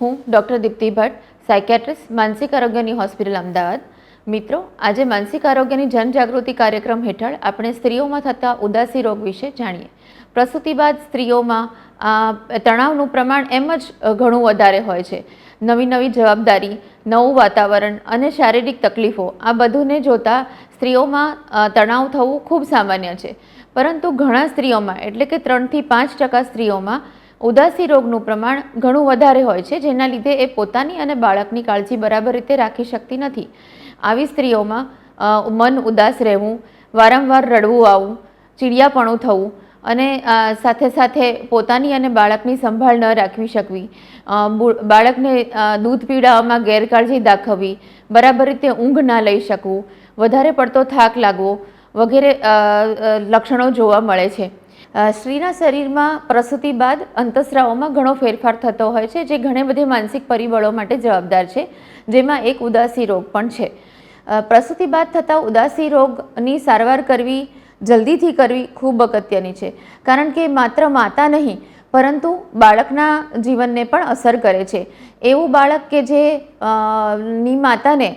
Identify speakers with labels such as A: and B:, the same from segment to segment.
A: હું doctor Deepti Bhatt, psychiatrist, માનસિક આરોગ્યની હોસ્પિટલ અમદાવાદ. મિત્રો, આજે માનસિક આરોગ્યની જનજાગૃતિ કાર્યક્રમ હેઠળ આપણે સ્ત્રીઓમાં થતા ઉદાસી રોગ વિશે જાણીએ. પ્રસૂતિ બાદ સ્ત્રીઓમાં તણાવનું પ્રમાણ એમ જ ઘણું વધારે હોય છે. નવી નવી જવાબદારી, નવું વાતાવરણ અને શારીરિક તકલીફો આ બધુંને જોતાં સ્ત્રીઓમાં તણાવ થવું ખૂબ સામાન્ય છે. પરંતુ ઘણા સ્ત્રીઓમાં, એટલે કે ત્રણથી પાંચ ટકા સ્ત્રીઓમાં ઉદાસી રોગનું પ્રમાણ ઘણું વધારે હોય છે, જેના લીધે એ પોતાની અને બાળકની કાળજી બરાબર રીતે રાખી શકતી નથી. આવી સ્ત્રીઓમાં મન ઉદાસ રહેવું, વારંવાર રડવું આવવું, ચીડિયાપણું થવું અને સાથે સાથે પોતાની અને બાળકની સંભાળ ન રાખવી શકવી બાળકને દૂધ પીવડાવવામાં ગેરકાળજી દાખવવી, બરાબર રીતે ઊંઘ ના લઈ શકવું, વધારે પડતો થાક લાગવો વગેરે લક્ષણો જોવા મળે છે. સ્ત્રીના શરીરમાં પ્રસૂતિ બાદ અંતસ્રાવોમાં ઘણો ફેરફાર થતો હોય છે, જે ઘણે બધે માનસિક પરિબળો માટે જવાબદાર છે, જેમાં એક ઉદાસી રોગ પણ છે. પ્રસૂતિ બાદ થતા ઉદાસી રોગની સારવાર કરવી, જલ્દીથી કરવી ખૂબ અગત્યની છે, કારણ કે માત્ર માતા નહીં, પરંતુ બાળકના જીવનને પણ અસર કરે છે. એવું બાળક કે જે ની માતાને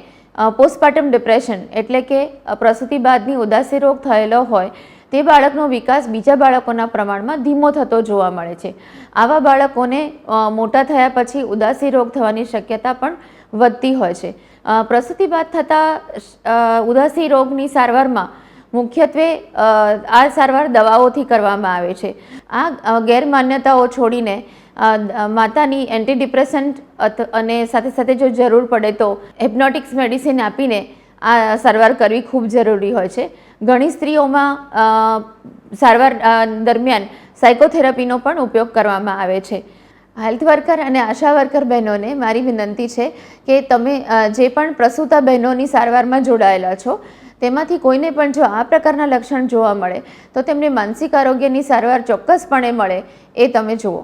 A: પોસ્ટપાર્ટમ ડિપ્રેશન એટલે કે પ્રસૂતિ બાદની ઉદાસી રોગ થયેલો હોય તે બાળકનો વિકાસ બીજા બાળકોના પ્રમાણમાં ધીમો થતો જોવા મળે છે. આવા બાળકોને મોટા થયા પછી ઉદાસી રોગ થવાની શક્યતા પણ વધતી હોય છે. પ્રસૂતિ બાદ થતા ઉદાસી રોગની સારવારમાં મુખ્યત્વે આ સારવાર દવાઓથી કરવામાં આવે છે. આ ગેરમાન્યતાઓ છોડીને માતાની એન્ટીડિપ્રેસન્ટ અને સાથે સાથે જો જરૂર પડે તો હિપ્નોટિક્સ મેડિસિન આપીને આ સારવાર કરવી ખૂબ જરૂરી હોય છે. ઘણી સ્ત્રીઓમાં સારવાર દરમિયાન સાયકોથેરાપીનો પણ ઉપયોગ કરવામાં આવે છે. હેલ્થ વર્કર અને આશા વર્કર બહેનોને મારી વિનંતી છે કે તમે જે પણ પ્રસૂતા બહેનોની સારવારમાં જોડાયેલા છો, તેમાંથી કોઈને પણ જો આ પ્રકારના લક્ષણ જોવા મળે, તો તેમને માનસિક આરોગ્યની સારવાર ચોક્કસપણે મળે એ તમે જુઓ.